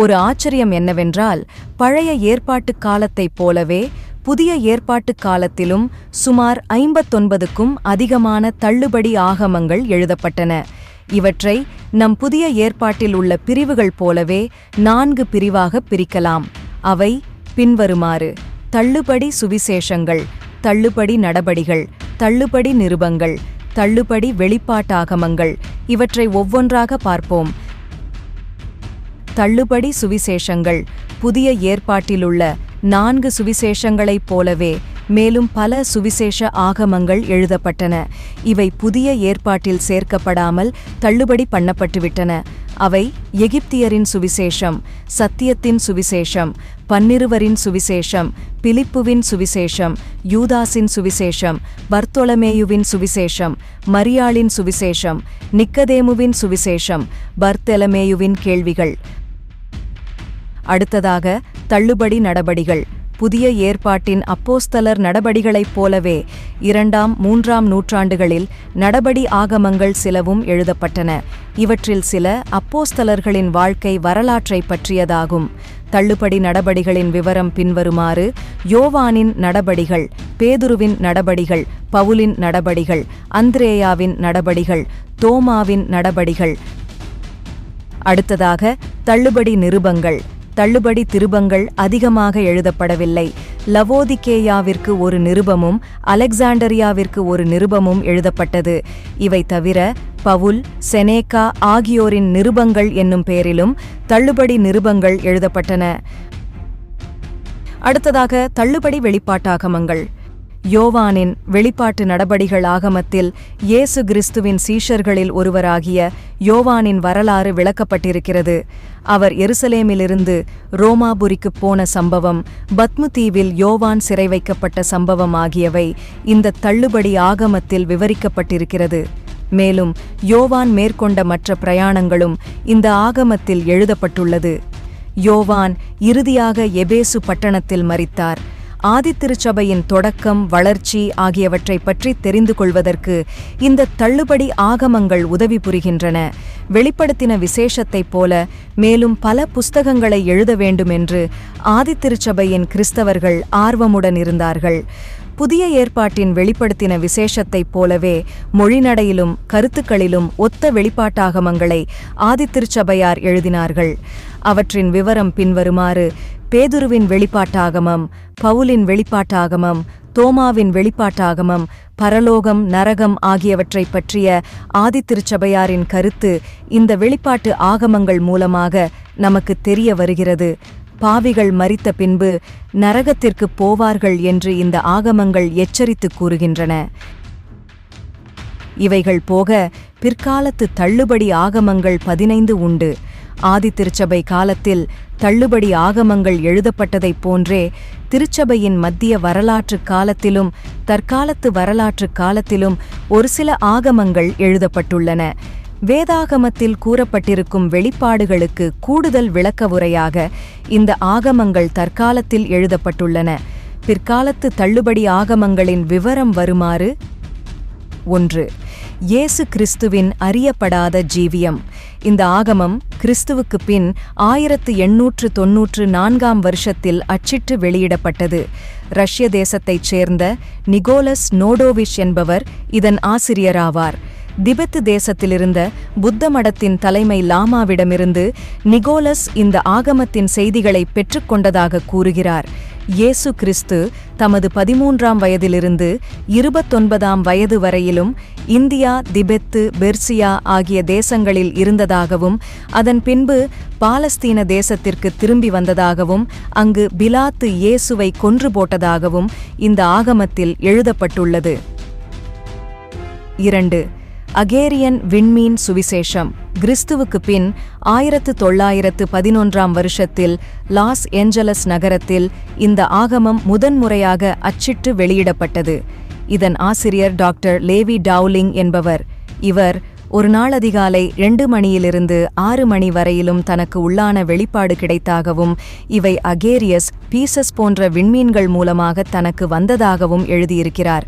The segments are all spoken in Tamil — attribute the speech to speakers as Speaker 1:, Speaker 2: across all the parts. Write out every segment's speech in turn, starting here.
Speaker 1: ஒரு ஆச்சரியம் என்னவென்றால் பழைய ஏற்பாட்டு காலத்தைப் போலவே புதிய ஏற்பாட்டு காலத்திலும் சுமார் ஐம்பத்தொன்பதுக்கும் அதிகமான தள்ளுபடி ஆகமங்கள் எழுதப்பட்டன. இவற்றை நம் புதிய ஏற்பாட்டில் உள்ள பிரிவுகள் போலவே நான்கு பிரிவாக பிரிக்கலாம். அவை பின்வருமாறு தள்ளுபடி சுவிசேஷங்கள் தள்ளுபடி நடபடிகள் தள்ளுபடி நிருபங்கள் தள்ளுபடி வெளிப்பாட்டாகமங்கள் இவற்றை ஒவ்வொன்றாக பார்ப்போம். தள்ளுபடி சுவிசேஷங்கள். புதிய ஏற்பாட்டிலுள்ள நான்கு சுவிசேஷங்களைப் போலவே மேலும் பல சுவிசேஷ ஆகமங்கள் எழுதப்பட்டன. இவை புதிய ஏற்பாட்டில் சேர்க்கப்படாமல் தள்ளுபடி பண்ணப்பட்டுவிட்டன. அவை எகிப்தியரின் சுவிசேஷம் சத்தியத்தின் சுவிசேஷம் பன்னிருவரின் சுவிசேஷம் பிலிப்புவின் சுவிசேஷம் யூதாஸின் சுவிசேஷம் பர்த்தொலமேயுவின் சுவிசேஷம் மரியாளின் சுவிசேஷம் நிக்கதேமுவின் சுவிசேஷம் பர்த்தெலமேயுவின் கேள்விகள். அடுத்ததாக தள்ளுபடி நடபடிகள் புதிய ஏற்பாட்டின் அப்போஸ்தலர் நடபடிகளைப் போலவே இரண்டாம் மூன்றாம் நூற்றாண்டுகளில் நடபடி ஆகமங்கள் சிலவும் எழுதப்பட்டன. இவற்றில் சில அப்போஸ்தலர்களின் வாழ்க்கை வரலாற்றைப் பற்றியதாகும். தள்ளுபடி நடபடிகளின் விவரம் பின்வருமாறு யோவானின் நடபடிகள் பேதுருவின் நடபடிகள் பவுலின் நடபடிகள் அந்திரேயாவின் நடபடிகள் தோமாவின் நடபடிகள். அடுத்ததாக தள்ளுபடி நிருபங்கள். தள்ளுபடி திருபங்கள் அதிகமாக எழுதப்படவில்லை. லவோதிகேயாவிற்கு ஒரு நிருபமும் அலெக்சாண்டரியாவிற்கு ஒரு நிருபமும் எழுதப்பட்டது. இவை தவிர பவுல் செனேகா ஆகியோரின் நிருபங்கள் என்னும் பெயரிலும் தள்ளுபடி நிருபங்கள் எழுதப்பட்டன. அடுத்ததாக தள்ளுபடி வெளிப்பாட்டாகமங்கள். யோவானின் வெளிப்பாட்டு நடபடிகள் ஆகமத்தில் இயேசு கிறிஸ்துவின் சீஷர்களில் ஒருவராகிய யோவானின் வரலாறு விளக்கப்பட்டிருக்கிறது. அவர் எருசலேமிலிருந்து ரோமாபுரிக்குப் போன சம்பவம் பத்மு தீவில் யோவான் சிறை வைக்கப்பட்ட சம்பவம் ஆகியவை இந்த தள்ளுபடி ஆகமத்தில் விவரிக்கப்பட்டிருக்கிறது. மேலும் யோவான் மேற்கொண்ட மற்ற பிரயாணங்களும் இந்த ஆகமத்தில் எழுதப்பட்டுள்ளது. யோவான் இறுதியாக எபேசு பட்டணத்தில் மறித்தார் ஆதித்திருச்சபையின் தொடக்கம் வளர்ச்சி ஆகியவற்றை பற்றி தெரிந்து கொள்வதற்கு இந்த தள்ளுபடி ஆகமங்கள் உதவி புரிகின்றன. வெளிப்படுத்தின விசேஷத்தைப் போல மேலும் பல புஸ்தகங்களை எழுத வேண்டும் என்று ஆதித்திருச்சபையின் கிறிஸ்தவர்கள் ஆர்வமுடன் இருந்தார்கள். புதிய ஏற்பாட்டின் வெளிப்படுத்தின விசேஷத்தைப் போலவே மொழிநடையிலும் கருத்துக்களிலும் ஒத்த வெளிப்பாட்டாகமங்களை ஆதித்திருச்சபையார் எழுதினார்கள். அவற்றின் விவரம் பின்வருமாறு பேதுருவின் வெளிப்பாட்டாகமம் பவுலின் வெளிப்பாட்டாகமம் தோமாவின் வெளிப்பாட்டாகமம் பரலோகம் நரகம் ஆகியவற்றைப் பற்றிய ஆதித்திருச்சபையாரின் கருத்து இந்த வெளிப்பாட்டு ஆகமங்கள் மூலமாக நமக்கு தெரிய வருகிறது. பாவிகள் மரித்த பின்பு நரகத்திற்குப் போவார்கள் என்று இந்த ஆகமங்கள் எச்சரித்து கூறுகின்றன. இவைகள் போக பிற்காலத்து தள்ளுபடி ஆகமங்கள் பதினைந்து உண்டு. ஆதித்திருச்சபை காலத்தில் தள்ளுபடி ஆகமங்கள் எழுதப்பட்டதைப் போன்றே திருச்சபையின் மத்திய வரலாற்று காலத்திலும் தற்காலத்து வரலாற்று காலத்திலும் ஒரு சில ஆகமங்கள் எழுதப்பட்டுள்ளன. வேதாகமத்தில் கூறப்பட்டிருக்கும் வெளிப்பாடுகளுக்கு கூடுதல் விளக்க உரையாக இந்த ஆகமங்கள் தற்காலத்தில் எழுதப்பட்டுள்ளன. பிற்காலத்து தள்ளுபடி ஆகமங்களின் விவரம் வருமாறு ஒன்று. இயேசு கிறிஸ்துவின் அறியப்படாத ஜீவியம். இந்த ஆகமம் கிறிஸ்துவுக்கு பின் ஆயிரத்து எண்ணூற்று தொன்னூற்று நான்காம் வருஷத்தில் அச்சிட்டு வெளியிடப்பட்டது. ரஷ்ய தேசத்தைச் சேர்ந்த நிகோலஸ் நோடோவிஷ் என்பவர் இதன் ஆசிரியராவார். திபெத்து தேசத்திலிருந்த புத்த மடத்தின் தலைமை லாமாவிடமிருந்து நிகோலஸ் இந்த ஆகமத்தின் செய்திகளை பெற்றுக்கொண்டதாக கூறுகிறார். இயேசு கிறிஸ்து தமது பதிமூன்றாம் வயதிலிருந்து இருபத்தொன்பதாம் வயது வரையிலும் இந்தியா திபெத்து பெர்சியா ஆகிய தேசங்களில் இருந்ததாகவும் அதன் பின்பு பாலஸ்தீன தேசத்திற்கு திரும்பி வந்ததாகவும் அங்கு பிலாத்து இயேசுவை கொன்று போட்டதாகவும் இந்த ஆகமத்தில் எழுதப்பட்டுள்ளது. இரண்டு அகேரியன் விண்மீன் சுவிசேஷம். கிறிஸ்துவுக்கு பின் ஆயிரத்து தொள்ளாயிரத்து பதினொன்றாம் வருஷத்தில் லாஸ் ஏஞ்சலஸ் நகரத்தில் இந்த ஆகமம் முதன்முறையாக அச்சிட்டு வெளியிடப்பட்டது. இதன் ஆசிரியர் டாக்டர் லேவி டவுலிங் என்பவர். இவர் ஒரு நாள் அதிகாலை ரெண்டு மணியிலிருந்து ஆறு மணி வரையிலும் தனக்கு உள்ளான வெளிப்பாடு கிடைத்தாகவும் இவை அகேரியஸ் பீசஸ் போன்ற விண்மீன்கள் மூலமாக தனக்கு வந்ததாகவும் எழுதியிருக்கிறார்.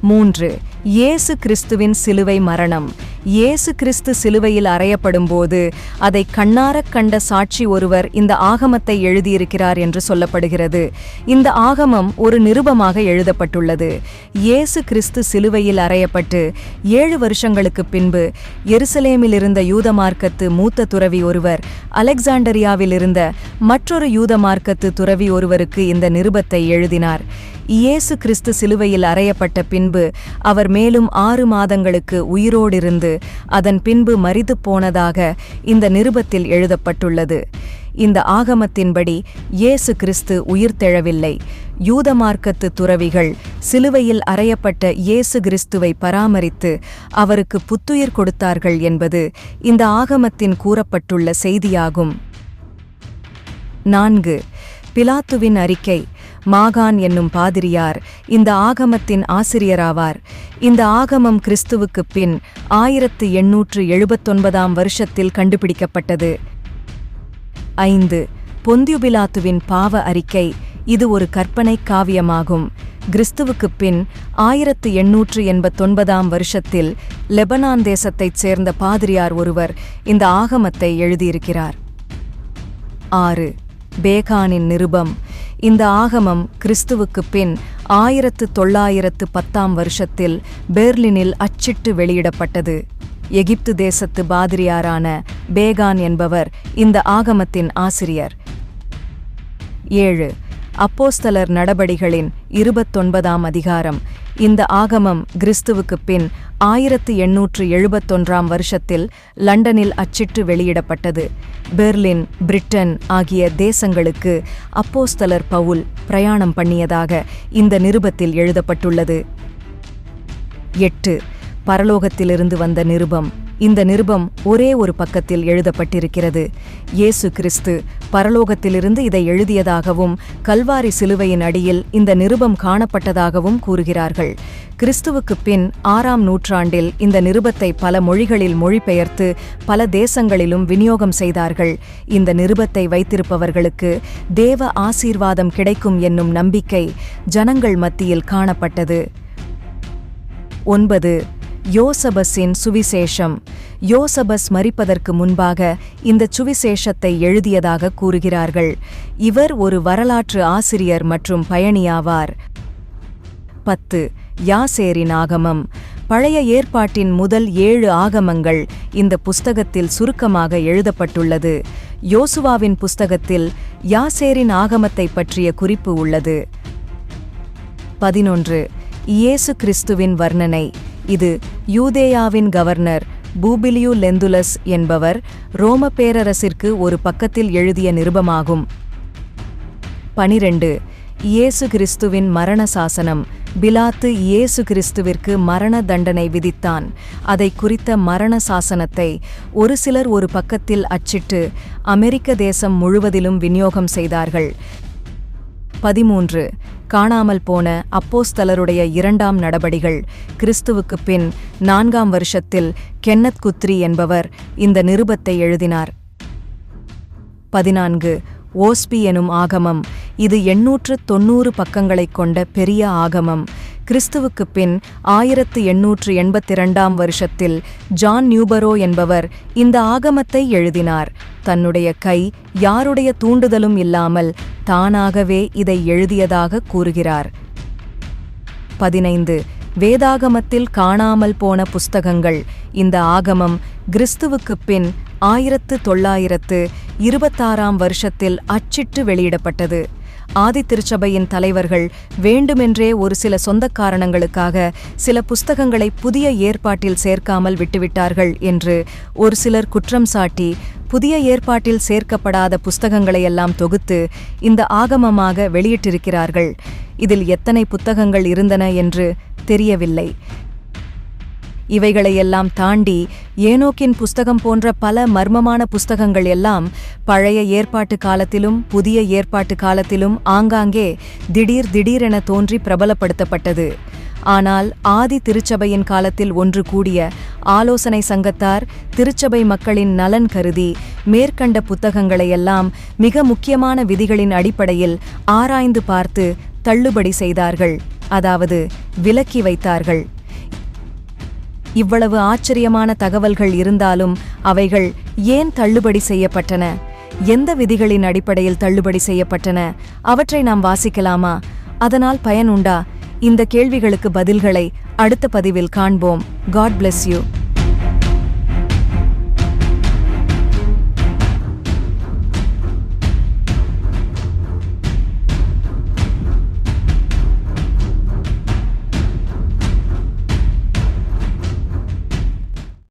Speaker 1: மூன்று. இயேசு கிறிஸ்துவின் சிலுவை மரணம். இயேசு கிறிஸ்து சிலுவையில் அறையப்படும் போது அதை கண்ணாரக் கண்ட சாட்சி ஒருவர் இந்த ஆகமத்தை எழுதியிருக்கிறார் என்று சொல்லப்படுகிறது. இந்த ஆகமம் ஒரு நிருபமாக எழுதப்பட்டுள்ளது. இயேசு கிறிஸ்து சிலுவையில் அறையப்பட்டு ஏழு வருஷங்களுக்கு பின்பு எருசலேமில் இருந்த யூத மார்க்கத்து மூத்த துறவி ஒருவர் அலெக்சாண்டரியாவில் இருந்த மற்றொரு யூத மார்க்கத்து துறவி ஒருவருக்கு இந்த நிருபத்தை எழுதினார். இயேசு கிறிஸ்து சிலுவையில் அறையப்பட்ட பின்பு அவர் மேலும் ஆறு மாதங்களுக்கு உயிரோடிருந்து அதன் பின்பு மரித்து போனதாக இந்த நிருபத்தில் எழுதப்பட்டுள்ளது. இந்த ஆகமத்தின்படி இயேசு கிறிஸ்து உயிர்த்தெழவில்லை யூத மார்க்கத்து துறவிகள் சிலுவையில் அறையப்பட்ட இயேசு கிறிஸ்துவை பராமரித்து அவருக்கு புத்துயிர் கொடுத்தார்கள் என்பது இந்த ஆகமத்தின் கூறப்பட்டுள்ள செய்தியாகும். நான்கு. பிலாத்துவின் அறிக்கை. மாகான் என்னும் பாதிரியார் இந்த ஆகமத்தின் ஆசிரியராவார். இந்த ஆகமம் கிறிஸ்துவுக்குப் பின் ஆயிரத்து எண்ணூற்று எழுபத்தொன்பதாம் வருஷத்தில் கண்டுபிடிக்கப்பட்டது. ஐந்து. பொந்தியுபிலாத்துவின் பாவ அறிக்கை இது ஒரு கற்பனை காவியமாகும். கிறிஸ்துவுக்குப் பின் ஆயிரத்து எண்ணூற்று எண்பத்தொன்பதாம் வருஷத்தில் லெபனான் தேசத்தைச் சேர்ந்த பாதிரியார் ஒருவர் இந்த ஆகமத்தை எழுதியிருக்கிறார். ஆறு. பேகானின் நிருபம் இந்த ஆகமம் கிறிஸ்துவுக்குப் பின் ஆயிரத்து தொள்ளாயிரத்து பத்தாம் வருஷத்தில் பெர்லினில் அச்சிட்டு வெளியிடப்பட்டது. எகிப்து தேசத்து பாதிரியாரான பேகான் என்பவர் இந்த ஆகமத்தின் ஆசிரியர். ஏழு. அப்போஸ்தலர் நடபடிகளின் இருபத்தொன்பதாம் அதிகாரம். இந்த ஆகமம் கிறிஸ்துவுக்குப் பின் ஆயிரத்து எண்ணூற்று எழுபத்தொன்றாம் வருஷத்தில் லண்டனில் அச்சிட்டு வெளியிடப்பட்டது. பெர்லின் பிரிட்டன் ஆகிய தேசங்களுக்கு அப்போஸ்தலர் பவுல் பிரயாணம் பண்ணியதாக இந்த நிருபத்தில் எழுதப்பட்டுள்ளது. எட்டு. பரலோகத்திலிருந்து வந்த நிருபம் இந்த நிருபம் ஒரே ஒரு பக்கத்தில் எழுதப்பட்டிருக்கிறது. இயேசு கிறிஸ்து பரலோகத்திலிருந்து இதை எழுதியதாகவும் கல்வாரி சிலுவையின் அடியில் இந்த நிருபம் காணப்பட்டதாகவும் கூறுகிறார்கள். கிறிஸ்துவுக்குப் பின் ஆறாம் நூற்றாண்டில் இந்த நிருபத்தை பல மொழிகளில் மொழிபெயர்த்து பல தேசங்களிலும் விநியோகம் செய்தார்கள். இந்த நிருபத்தை வைத்திருப்பவர்களுக்கு தேவ ஆசீர்வாதம் கிடைக்கும் என்னும் நம்பிக்கை ஜனங்கள் மத்தியில் காணப்பட்டது. ஒன்பது யோசபஸின் சுவிசேஷம். யோசபஸ் மறிப்பதற்கு முன்பாக இந்த சுவிசேஷத்தை எழுதியதாக கூறுகிறார்கள். இவர் ஒரு வரலாற்று ஆசிரியர் மற்றும் பயணியாவார். பத்து யாசேரின் ஆகமம். பழைய ஏற்பாட்டின் முதல் ஏழு ஆகமங்கள் இந்த புஸ்தகத்தில் சுருக்கமாக எழுதப்பட்டுள்ளது. யோசுவாவின் புஸ்தகத்தில் யாசேரின் ஆகமத்தை பற்றிய குறிப்பு உள்ளது. பதினொன்று இயேசு கிறிஸ்துவின் வர்ணனை. இது யூதேயாவின் கவர்னர் பூபிலியு லெந்துலஸ் என்பவர் ரோம பேரரசிற்கு ஒரு பக்கத்தில் எழுதிய நிருபமாகும். பனிரெண்டு இயேசு கிறிஸ்துவின் மரண சாசனம். பிலாத்து இயேசு கிறிஸ்துவிற்கு மரண தண்டனை விதித்தான். அதை குறித்த மரண சாசனத்தை ஒரு சிலர் ஒரு பக்கத்தில் அச்சிட்டு அமெரிக்க தேசம் முழுவதிலும் விநியோகம் செய்தார்கள். பதிமூன்று காணாமல் போன அப்போஸ்தலருடைய இரண்டாம் நடபடிகள். கிறிஸ்துவுக்கு பின் நான்காம் வருஷத்தில் கென்னத் குத்ரி என்பவர் இந்த நிருபத்தை எழுதினார். பதினான்கு. ஓஸ்பி எனும் ஆகமம். இது எண்ணூற்று தொன்னூறு பக்கங்களைக் கொண்ட பெரிய ஆகமம். கிறிஸ்துவுக்குப் பின் ஆயிரத்து எண்ணூற்று எண்பத்தி இரண்டாம் வருஷத்தில் ஜான் நியூபரோ என்பவர் இந்த ஆகமத்தை எழுதினார். தன்னுடைய கை யாருடைய தூண்டுதலும் இல்லாமல் தானாகவே இதை எழுதியதாக கூறுகிறார். பதினைந்து. வேதாகமத்தில் காணாமல் போன புஸ்தகங்கள். இந்த ஆகமம் கிறிஸ்துவுக்குப் பின் ஆயிரத்து தொள்ளாயிரத்து இருபத்தாறாம் வருஷத்தில் அச்சிட்டு வெளியிடப்பட்டது. ஆதித்திருச்சபையின் தலைவர்கள் வேண்டுமென்றே ஒரு சில சொந்த காரணங்களுக்காக சில புஸ்தகங்களை புதிய ஏற்பாட்டில் சேர்க்காமல் விட்டுவிட்டார்கள் என்று ஒரு சிலர் குற்றம் சாட்டி புதிய ஏற்பாட்டில் சேர்க்கப்படாத புஸ்தகங்களையெல்லாம் தொகுத்து இந்த ஆகமமாக வெளியிட்டிருக்கிறார்கள். இதில் எத்தனை புத்தகங்கள் இருந்தன என்று தெரியவில்லை. இவைகளையெல்லாம் தாண்டி ஏனோக்கின் புஸ்தகம் போன்ற பல மர்மமான புஸ்தகங்கள் எல்லாம் பழைய ஏற்பாட்டு காலத்திலும் புதிய ஏற்பாட்டு காலத்திலும் ஆங்காங்கே திடீர் திடீரென தோன்றி பிரபலப்படுத்தப்பட்டது. ஆனால் ஆதி திருச்சபையின் காலத்தில் ஒன்று கூடிய ஆலோசனை சங்கத்தார் திருச்சபை மக்களின் நலன் கருதி மேற்கண்ட புத்தகங்களையெல்லாம் மிக முக்கியமான விதிகளின் அடிப்படையில் ஆராய்ந்து பார்த்து தள்ளுபடி செய்தார்கள். அதாவது விலக்கி வைத்தார்கள். இவ்வளவு ஆச்சரியமான தகவல்கள் இருந்தாலும் அவைகள் ஏன் தள்ளுபடி செய்யப்பட்டன? எந்த விதிகளின் அடிப்படையில் தள்ளுபடி செய்யப்பட்டன? அவற்றை நாம் வாசிக்கலாமா? அதனால் பயன் உண்டா? இந்த கேள்விகளுக்கு பதில்களை அடுத்த பதிவில் காண்போம். God bless you